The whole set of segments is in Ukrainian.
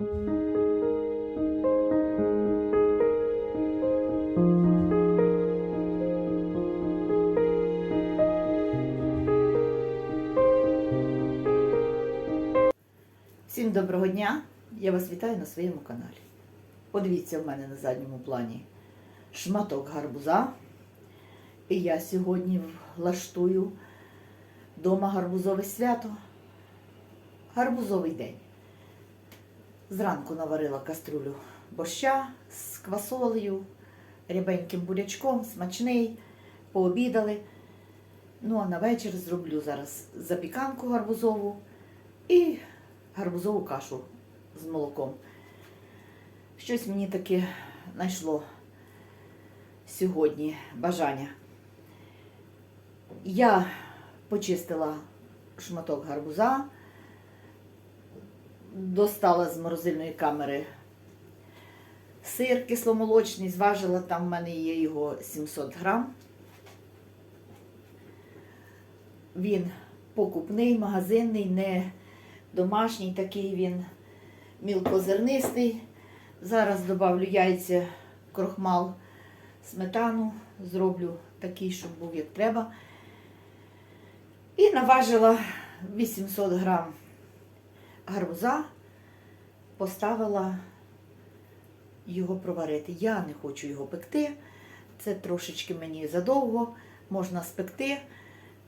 Всім доброго дня! Я вас вітаю на своєму каналі. Подивіться в мене на задньому плані шматок гарбуза. І я сьогодні влаштую вдома гарбузове свято. Гарбузовий день. Зранку наварила каструлю борща з квасолею, рябеньким бурячком, смачний, пообідали. Ну а на вечір зроблю зараз запіканку гарбузову і гарбузову кашу з молоком. Щось мені таке знайшло сьогодні бажання. Я почистила шматок гарбуза, достала з морозильної камери сир кисломолочний, зважила, там в мене є його 700 грам. Він покупний, магазинний, не домашній такий він мілкозернистий. Зараз додавлю яйця, крохмал, сметану, зроблю такий, щоб був як треба. І наважила 800 грам гарбуза, поставила його проварити. Я не хочу його пекти. Це трошечки мені задовго, можна спекти.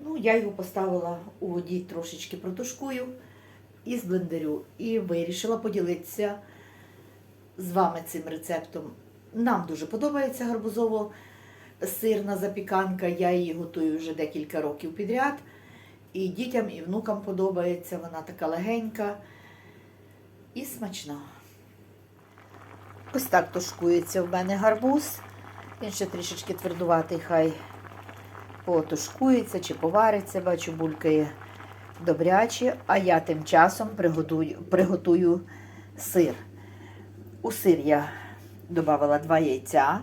Ну, я його поставила у воді, трошечки протушкую із блендерю. І вирішила поділитися з вами цим рецептом. Нам дуже подобається гарбузово-сирна запіканка. Я її готую вже декілька років підряд. І дітям, і внукам подобається. Вона така легенька і смачна. Ось так тушкується в мене гарбуз. Він ще трішечки твердуватий, хай потушкується чи повариться, бачу, булькає добряче, а я тим часом приготую, приготую сир. У сир я додала два яйця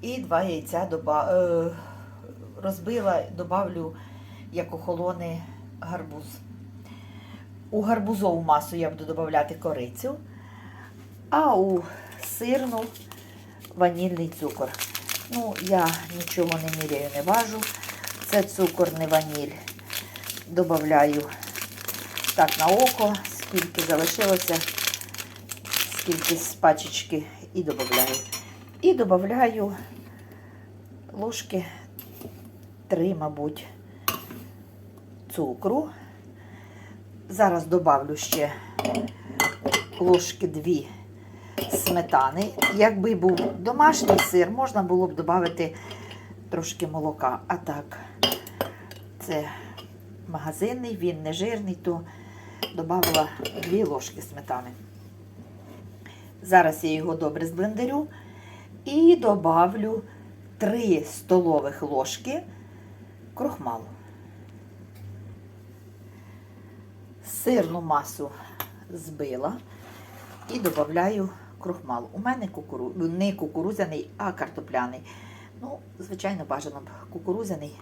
і два яйця доба, е, розбила, додавлю, як охолоне гарбуз. У гарбузову масу я буду додавати корицю, а у сирну ванільний цукор. Ну, я нічого не міряю, не важу. Це цукор, не ваніль. Добавляю так на око, скільки залишилося, скільки з пачечки і додаю. І додаю ложки 3, мабуть, цукру. Зараз додавлю ще ложки 2 сметани. Якби був домашній сир, можна було б додати трошки молока. А так, це магазинний, він не жирний, то додала 2 ложки сметани. Зараз я його добре зблендерю і добавлю 3 столових ложки крохмалу. Сирну масу збила і додаю крохмал. У мене кукуру... не кукурузяний, а картопляний. Ну, звичайно, бажано б кукурузяний.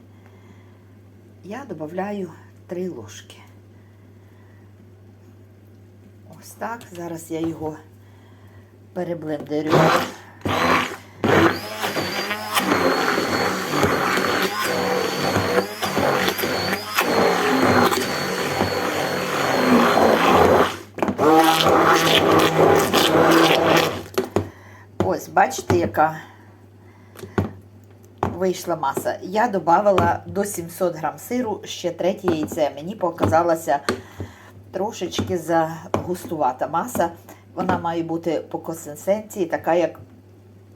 Я додаю 3 ложки. Ось так. Зараз я його переблендерю. Ось, бачите, вийшла маса. Я додавала до 700 грам сиру ще третє яйце. Мені показалася трошечки загустувата маса. Вона має бути по консистенції, така як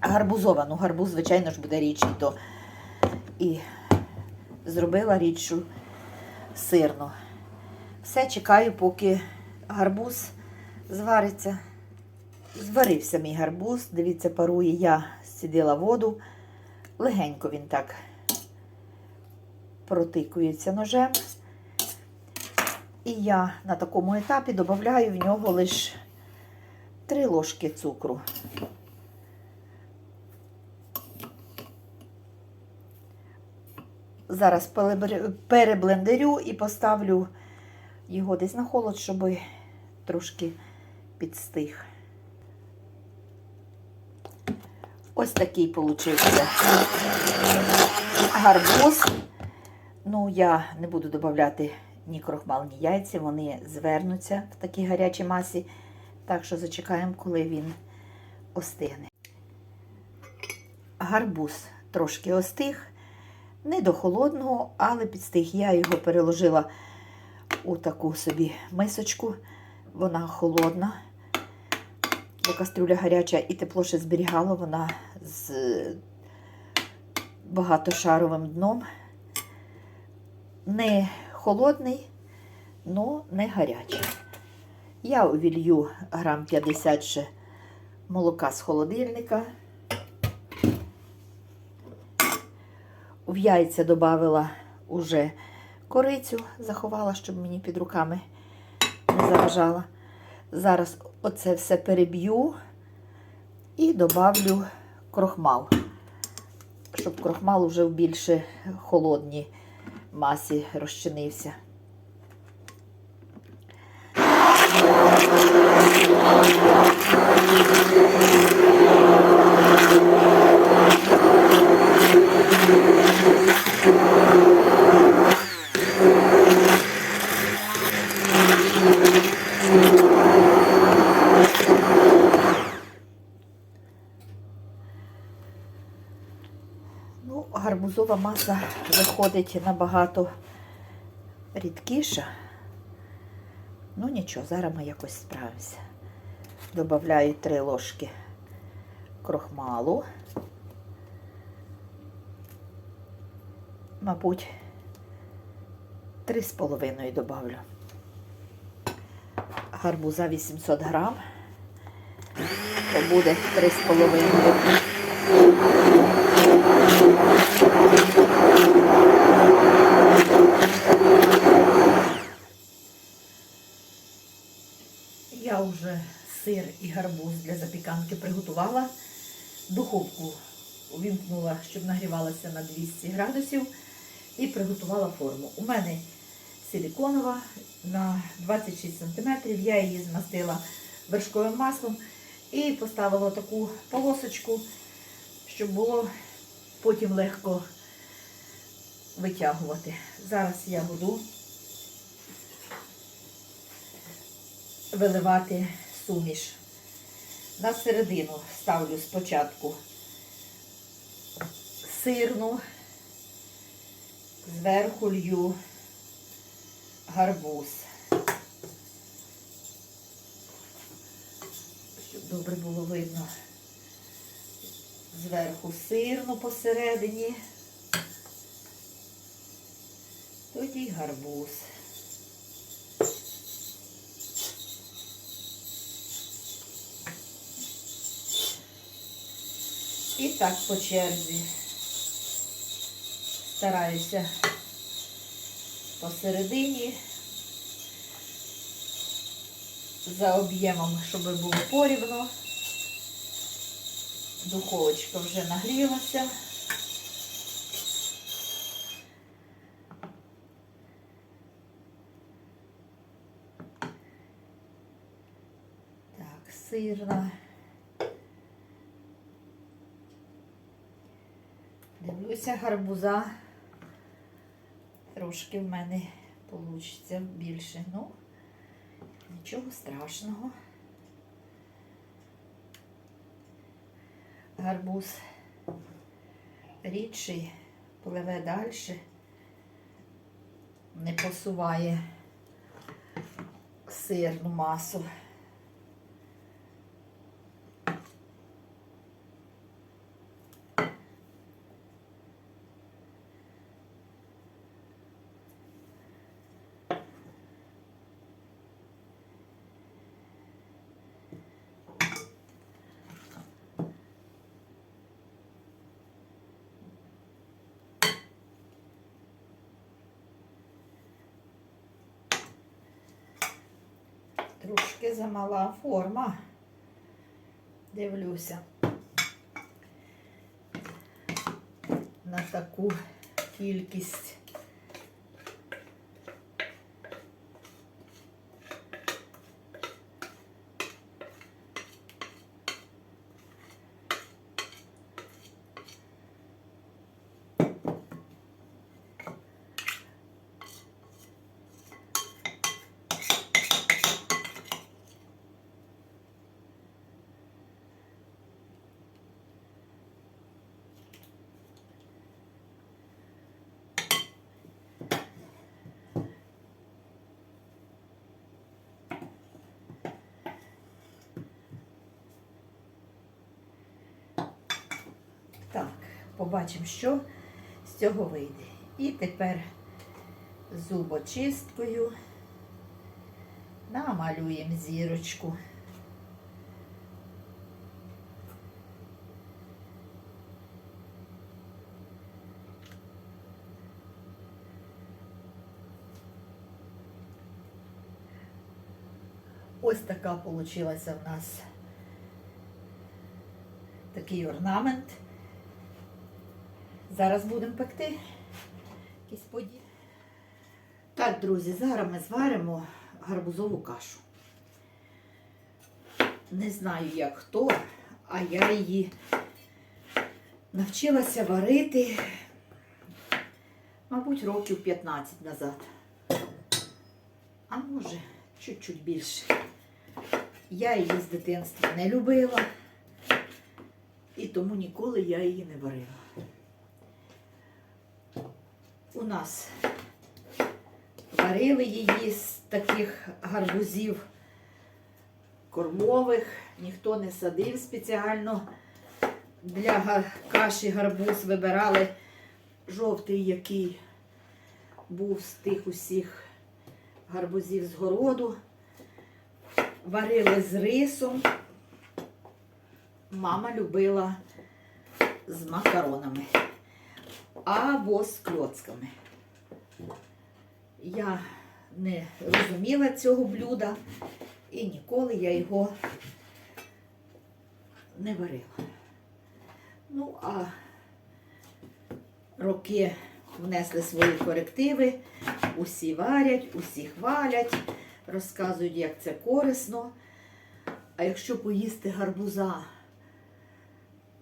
гарбузова. Ну, гарбуз, звичайно ж, буде рідший, то і зробила рідшу сирну. Все, чекаю, поки гарбуз звариться. Зварився мій гарбуз, дивіться, парує, я сідила воду. Легенько він так протикується ножем. І я на такому етапі додаю в нього лише 3 ложки цукру. Зараз переблендерю і поставлю його десь на холод, щоб трошки підстиг. Ось такий получився гарбуз. Ну, я не буду додавати ні крохмал, ні яйця, вони звернуться в такій гарячій масі. Так що зачекаємо, коли він остигне. Гарбуз трошки остиг, не до холодного, але підстиг. Я його переложила у таку собі мисочку. Вона холодна, бо кастрюля гаряча і тепло ще зберігало, вона з багатошаровим дном. Не холодний, але не гарячий. Я увілью грам 50 ще молока з холодильника. В яйця додавила уже корицю, заховала, щоб мені під руками не заважала. Зараз оце все переб'ю і добавлю крохмал, щоб крохмал уже в більше холодній масі розчинився. Ну, гарбузова маса виходить набагато рідкіша. Ну нічого, зараз ми якось справимося. Добавляю 3 ложки крохмалу. Мабуть, 3,5 добавлю. Гарбуза 800 грам, то буде 3,5. Я вже сир і гарбуз для запіканки приготувала. Духовку увімкнула, щоб нагрівалася на 200 градусів і приготувала форму. У мене силіконова на 26 см. Я її змастила вершковим маслом і поставила таку полосочку, щоб було потім легко витягувати. Зараз я буду виливати суміш. На середину ставлю спочатку сирну, зверху лью гарбуз, щоб добре було видно. Зверху сирну посередині, тоді гарбуз. І так по черзі стараюся посередині за об'ємом, щоб було порівно. Духовочка вже нагрілася. Так, сирна. Дивлюся, гарбуза трошки в мене вийде більше. Ну, нічого страшного. Гарбуз рідший, пливе далі, не посуває сирну масу. Трошки замала форма. Дивлюся на таку кількість. Побачимо, що з цього вийде. І тепер зубочисткою намалюємо зірочку. Ось така получилася в нас такий орнамент. Зараз будемо пекти якісь події. Так, друзі, зараз ми зваримо гарбузову кашу. Не знаю, як хто, а я її навчилася варити, мабуть, років 15 назад. А може, чуть-чуть більше. Я її з дитинства не любила, і тому ніколи я її не варила. Нас варили її з таких гарбузів кормових, ніхто не садив спеціально для каші гарбуз вибирали жовтий, який був з тих усіх гарбузів з городу. Варили з рисом. Мама любила з макаронами або з кльоцками. Я не розуміла цього блюда і ніколи я його не варила. Ну, а роки внесли свої корективи, усі варять, усі хвалять, розказують, як це корисно. А якщо поїсти гарбуза,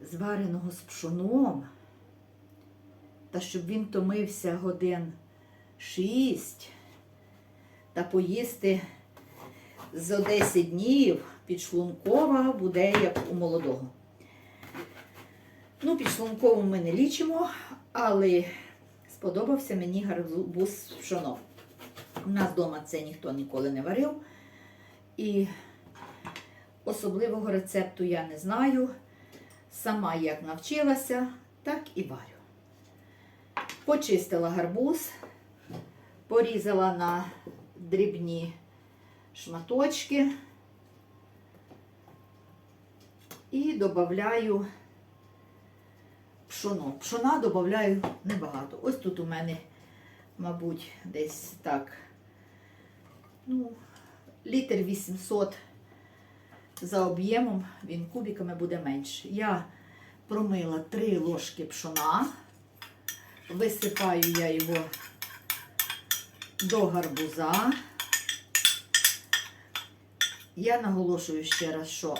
звареного з пшоном, та щоб він томився годин шість, та поїсти за 10 днів підшлункова буде як у молодого. Ну, підшлункову ми не лічимо, але сподобався мені гарбуз з пшоном. У нас вдома це ніхто ніколи не варив. І особливого рецепту я не знаю. Сама як навчилася, так і варю. Почистила гарбуз, порізала на дрібні шматочки і додаю пшоно. Пшона додаю небагато. Ось тут у мене, мабуть, десь так, ну, літр 800 за об'ємом, він кубиками буде менше. Я промила 3 ложки пшона, висипаю я його до гарбуза. Я наголошую ще раз, що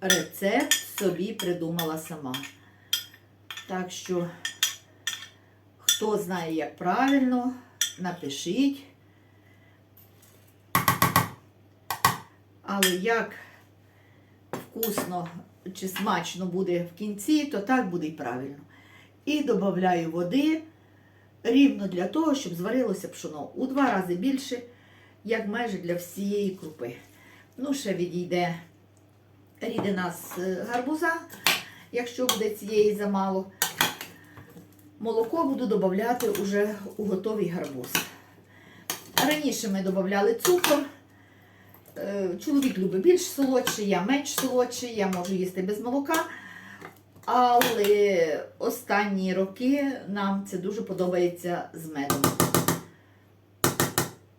рецепт собі придумала сама. Так що, хто знає, як правильно, напишіть. Але як вкусно чи смачно буде в кінці, то так буде і правильно. І додаю води рівно для того, щоб зварилося пшоно у два рази більше, як майже для всієї крупи. Ну, ще відійде рідина з е, гарбуза, якщо буде цієї замало. Молоко буду додавати уже у готовий гарбуз. Раніше ми додавали цукор. Е, Чоловік любить більш солодший, я менш солодший, я можу їсти без молока. Але останні роки нам це дуже подобається з медом.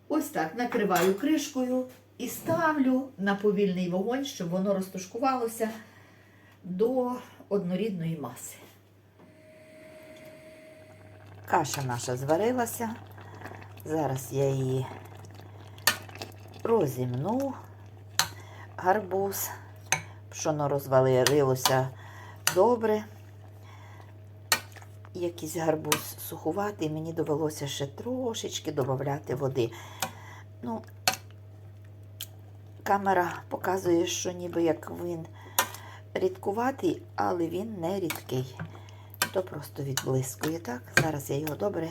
Ось так накриваю кришкою і ставлю на повільний вогонь, щоб воно розтушкувалося до однорідної маси. Каша наша зварилася. Зараз я її розімну, гарбуз, пшоно розвалилося добре. Якийсь гарбуз сухуватий, мені довелося ще трошечки додати води. Ну, камера показує, що ніби як він рідкуватий, але він не рідкий. То просто відблискує так. Зараз я його добре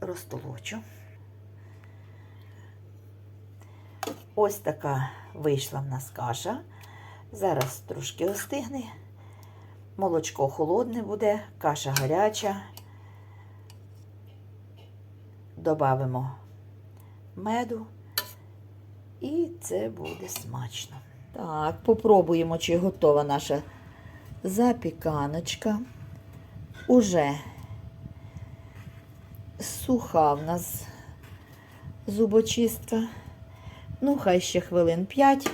розтолочу. Ось така вийшла в нас каша. Зараз трошки остигне. Молочко холодне буде, каша гаряча. Добавимо меду. І це буде смачно. Так, попробуємо, чи готова наша запіканочка. Уже суха в нас зубочистка. Ну, хай ще хвилин 5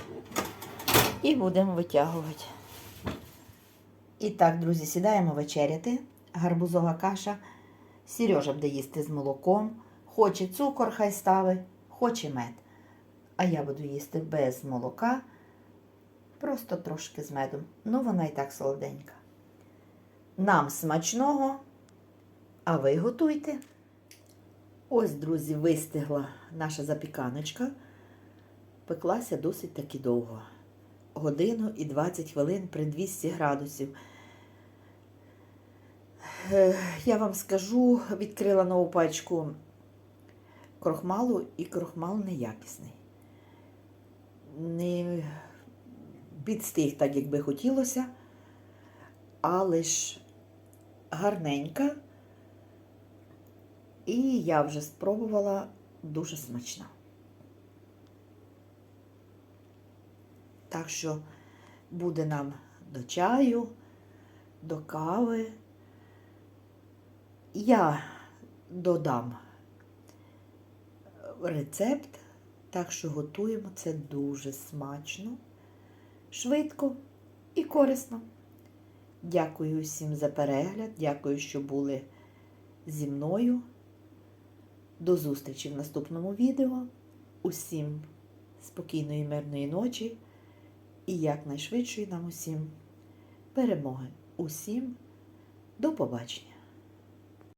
і будемо витягувати. І так, друзі, сідаємо вечеряти. Гарбузова каша. Сережа буде їсти з молоком. Хоче цукор, хай ставить, хоче мед. А я буду їсти без молока, просто трошки з медом. Ну, вона і так солоденька. Нам смачного, а ви готуйте. Ось, друзі, вистигла наша запіканочка. Пеклася досить таки довго. Годину і 20 хвилин при 200 градусів. Я вам скажу, відкрила нову пачку крохмалу, і крохмал неякісний. Не підстиг так, як би хотілося, але ж гарненька. І я вже спробувала дуже смачна. Так що буде нам до чаю, до кави. Я додам рецепт, так що готуємо це дуже смачно, швидко і корисно. Дякую всім за перегляд, дякую, що були зі мною. До зустрічі в наступному відео. Усім спокійної, мирної ночі і якнайшвидшої нам усім перемоги. Усім до побачення!